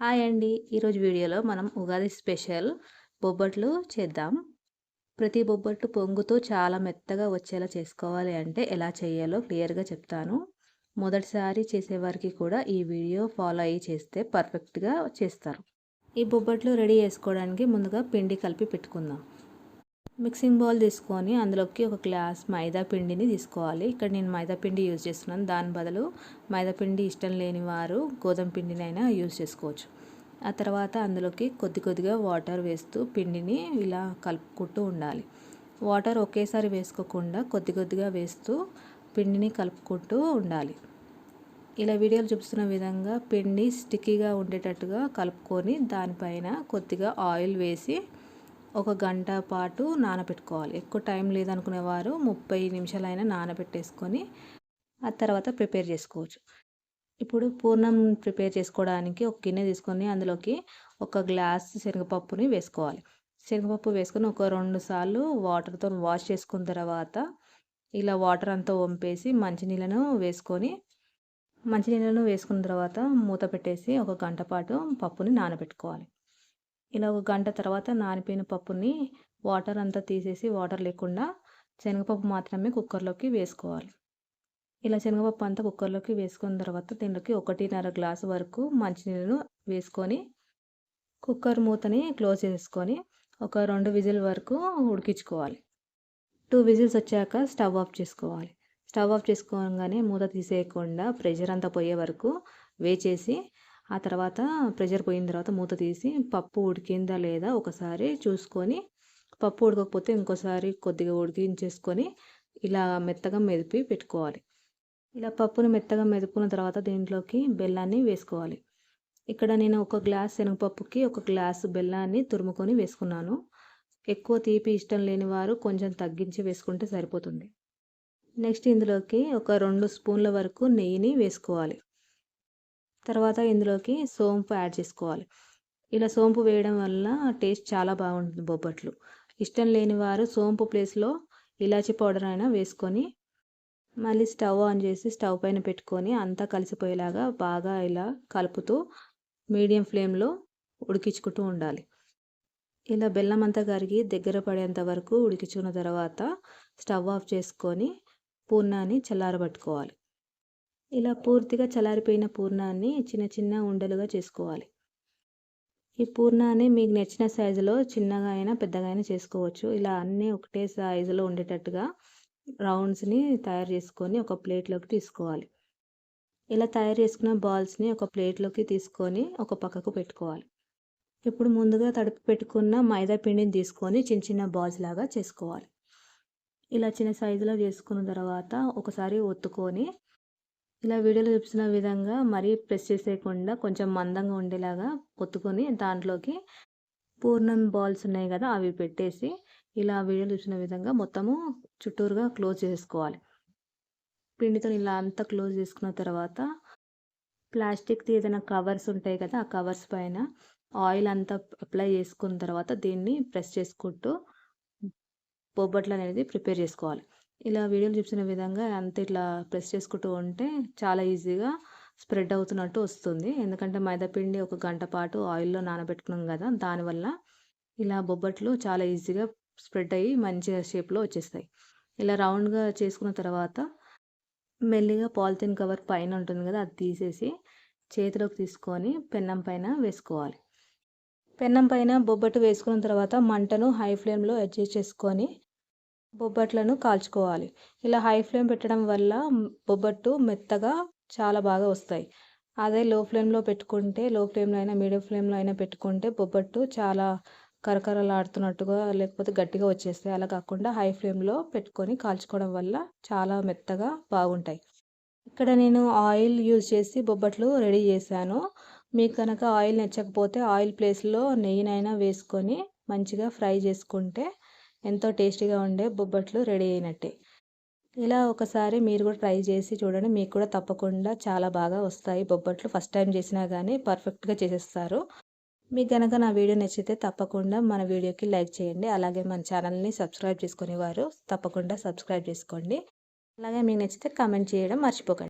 Hi అండి. ఈరోజు వీడియోలో మనం ఉగాది స్పెషల్ బొబ్బట్లు చేద్దాం. ప్రతి బొబ్బట్టు పొంగుతూ చాలా మెత్తగా వచ్చేలా చేసుకోవాలి అంటే ఎలా చేయాలో క్లియర్గా చెప్తాను. మొదటిసారి చేసేవారికి కూడా ఈ వీడియో ఫాలో అయ్యి చేస్తే పర్ఫెక్ట్గా చేస్తారు. ఈ బొబ్బట్లు రెడీ చేసుకోవడానికి ముందుగా పిండి కలిపి పెట్టుకుందాం. మిక్సింగ్ బౌల్ తీసుకొని అందులోకి ఒక గ్లాస్ మైదా పిండిని తీసుకోవాలి. ఇక్కడ నేను మైదా పిండి యూజ్ చేస్తున్నాను. దాని బదులు మైదా పిండి ఇష్టం లేని వారు గోధుమ పిండినైనా యూజ్ చేసుకోవచ్చు. ఆ తర్వాత అందులోకి కొద్ది కొద్దిగా వాటర్ వేస్తూ పిండిని ఇలా కలుపుకుంటూ ఉండాలి. వాటర్ ఒకేసారి వేసుకోకుండా కొద్ది కొద్దిగా వేస్తూ పిండిని కలుపుకుంటూ ఉండాలి. ఇలా వీడియోలు చూపిస్తున్న విధంగా పిండి స్టిక్కీగా ఉండేటట్టుగా కలుపుకొని దానిపైన కొద్దిగా ఆయిల్ వేసి ఒక గంట పాటు నానబెట్టుకోవాలి. ఎక్కువ టైం లేదనుకునేవారు ముప్పై నిమిషాలైనా నానబెట్టేసుకొని ఆ తర్వాత ప్రిపేర్ చేసుకోవచ్చు. ఇప్పుడు పూర్ణం ప్రిపేర్ చేసుకోవడానికి ఒక గిన్నె తీసుకొని అందులోకి ఒక గ్లాస్ శనగపప్పుని వేసుకోవాలి. శనగపప్పు వేసుకొని ఒక రెండు సార్లు వాటర్తో వాష్ చేసుకున్న తర్వాత ఇలా వాటర్ అంతా వంపేసి మంచినీళ్ళను వేసుకొని మంచినీళ్ళను వేసుకున్న తర్వాత మూత పెట్టేసి ఒక గంట పాటు పప్పుని నానబెట్టుకోవాలి. ఇలా ఒక గంట తర్వాత నానిపోయిన పప్పుని వాటర్ అంతా తీసేసి వాటర్ లేకుండా శనగపప్పు మాత్రమే కుక్కర్లోకి వేసుకోవాలి. ఇలా శనగపప్పు అంతా కుక్కర్లోకి వేసుకున్న తర్వాత దీంట్లోకి ఒకటిన్నర గ్లాసు వరకు మంచినీళ్ళను వేసుకొని కుక్కర్ మూతని క్లోజ్ చేసుకొని ఒక రెండు విజిల్ వరకు ఉడికించుకోవాలి. టూ విజిల్స్ వచ్చాక స్టవ్ ఆఫ్ చేసుకోవాలి. స్టవ్ ఆఫ్ చేసుకోగానే మూత తీసేయకుండా ప్రెషర్ అంతా పోయే వరకు వేచేసి ఆ తర్వాత ప్రెషర్ పోయిన తర్వాత మూత తీసి పప్పు ఉడికిందా లేదా ఒకసారి చూసుకొని పప్పు ఉడకకపోతే ఇంకోసారి కొద్దిగా ఉడికించేసుకొని ఇలా మెత్తగా మెదిపి పెట్టుకోవాలి. ఇలా పప్పును మెత్తగా మెదుపుకున్న తర్వాత దీంట్లోకి బెల్లాన్ని వేసుకోవాలి. ఇక్కడ నేను ఒక గ్లాస్ శనగపప్పుకి ఒక గ్లాస్ బెల్లాన్ని తురుముకొని వేసుకున్నాను. ఎక్కువ తీపి ఇష్టం లేని వారు కొంచెం తగ్గించి వేసుకుంటే సరిపోతుంది. నెక్స్ట్ ఇందులోకి ఒక రెండు స్పూన్ల వరకు నెయ్యిని వేసుకోవాలి. తర్వాత ఇందులోకి సోంపు యాడ్ చేసుకోవాలి. ఇలా సోంపు వేయడం వల్ల టేస్ట్ చాలా బాగుంటుంది బొబ్బట్లు. ఇష్టం లేని వారు సోంపు ప్లేస్లో ఇలాచి పౌడర్ అయినా వేసుకొని మళ్ళీ స్టవ్ ఆన్ చేసి స్టవ్ పైన పెట్టుకొని అంతా కలిసిపోయేలాగా బాగా ఇలా కలుపుతూ మీడియం ఫ్లేమ్లో ఉడికించుకుంటూ ఉండాలి. ఇలా బెల్లం అంతా కరిగి దగ్గర పడేంత వరకు ఉడికించుకున్న తర్వాత స్టవ్ ఆఫ్ చేసుకొని పూర్ణాన్ని చల్లారబట్టుకోవాలి. ఇలా పూర్తిగా చలారిపోయిన పూర్ణాన్ని చిన్న చిన్న ఉండలుగా చేసుకోవాలి. ఈ పూర్ణాన్ని మీకు నచ్చిన సైజులో చిన్నగా అయినా పెద్దగా అయినా చేసుకోవచ్చు. ఇలా అన్నీ ఒకటే సైజులో ఉండేటట్టుగా రౌండ్స్ని తయారు చేసుకొని ఒక ప్లేట్లోకి తీసుకోవాలి. ఇలా తయారు చేసుకున్న బాల్స్ని ఒక ప్లేట్లోకి తీసుకొని ఒక పక్కకు పెట్టుకోవాలి. ఇప్పుడు ముందుగా తడిపి పెట్టుకున్న మైదా పిండిని తీసుకొని చిన్న చిన్న బాల్స్ లాగా చేసుకోవాలి. ఇలా చిన్న సైజులో చేసుకున్న తర్వాత ఒకసారి ఒత్తుకొని ఇలా వీడియోలో చూపిస్తున్న విధంగా మరీ ప్రెస్ చేసేయకుండా కొంచెం మందంగా ఉండేలాగా పొత్తుకొని దాంట్లోకి పూర్ణం బాల్స్ ఉన్నాయి కదా అవి పెట్టేసి ఇలా వీడియోలో చూసిన విధంగా మొత్తము చుట్టూరుగా క్లోజ్ చేసుకోవాలి. పిండితో ఇలా అంతా క్లోజ్ చేసుకున్న తర్వాత ప్లాస్టిక్ది ఏదైనా కవర్స్ ఉంటాయి కదా ఆ కవర్స్ పైన ఆయిల్ అంతా అప్లై చేసుకున్న తర్వాత దీన్ని ప్రెస్ చేసుకుంటూ బొబ్బట్లు అనేది ప్రిపేర్ చేసుకోవాలి. ఇలా వీడియోలు చూపిన విధంగా అంత ఇట్లా ప్రెస్ చేసుకుంటూ ఉంటే చాలా ఈజీగా స్ప్రెడ్ అవుతున్నట్టు వస్తుంది. ఎందుకంటే మైదాపిండి ఒక గంట పాటు ఆయిల్లో నానబెట్టుకున్నాం కదా దానివల్ల ఇలా బొబ్బట్లు చాలా ఈజీగా స్ప్రెడ్ అయ్యి మంచిగా షేప్లో వచ్చేస్తాయి. ఇలా రౌండ్గా చేసుకున్న తర్వాత మెల్లిగా పాలిథిన్ కవర్ పైన ఉంటుంది కదా అది తీసేసి చేతిలోకి తీసుకొని పెన్నం పైన వేసుకోవాలి. పెన్నం పైన బొబ్బట్టు వేసుకున్న తర్వాత మంటను హై ఫ్లేమ్లో అడ్జస్ట్ చేసుకొని బొబ్బట్లను కాల్చుకోవాలి. ఇలా హై ఫ్లేమ్ పెట్టడం వల్ల బొబ్బట్టు మెత్తగా చాలా బాగా వస్తాయి. అదే లో ఫ్లేమ్లో పెట్టుకుంటే లో ఫ్లేమ్లో అయినా మీడియం ఫ్లేమ్లో అయినా పెట్టుకుంటే బొబ్బట్టు చాలా కరకరలాడుతున్నట్టుగా లేకపోతే గట్టిగా వచ్చేస్తాయి. అలా కాకుండా హై ఫ్లేమ్లో పెట్టుకొని కాల్చుకోవడం వల్ల చాలా మెత్తగా బాగుంటాయి. ఇక్కడ నేను ఆయిల్ యూజ్ చేసి బొబ్బట్లు రెడీ చేశాను. మీకు కనుక ఆయిల్ నచ్చకపోతే ఆయిల్ ప్లేస్లో నెయ్యినైనా వేసుకొని మంచిగా ఫ్రై చేసుకుంటే ఎంతో టేస్టీగా ఉండే బొబ్బట్లు రెడీ అయినట్టే. ఇలా ఒకసారి మీరు కూడా ట్రై చేసి చూడండి. మీకు కూడా తప్పకుండా చాలా బాగా వస్తాయి బొబ్బట్లు. ఫస్ట్ టైం చేసినా కానీ పర్ఫెక్ట్గా చేసేస్తారు. మీకు కనుక నా వీడియో నచ్చితే తప్పకుండా మన వీడియోకి లైక్ చేయండి. అలాగే మన ఛానల్ని సబ్స్క్రైబ్ చేసుకునేవారు తప్పకుండా సబ్స్క్రైబ్ చేసుకోండి. అలాగే మీకు నచ్చితే కామెంట్ చేయడం మర్చిపోకండి.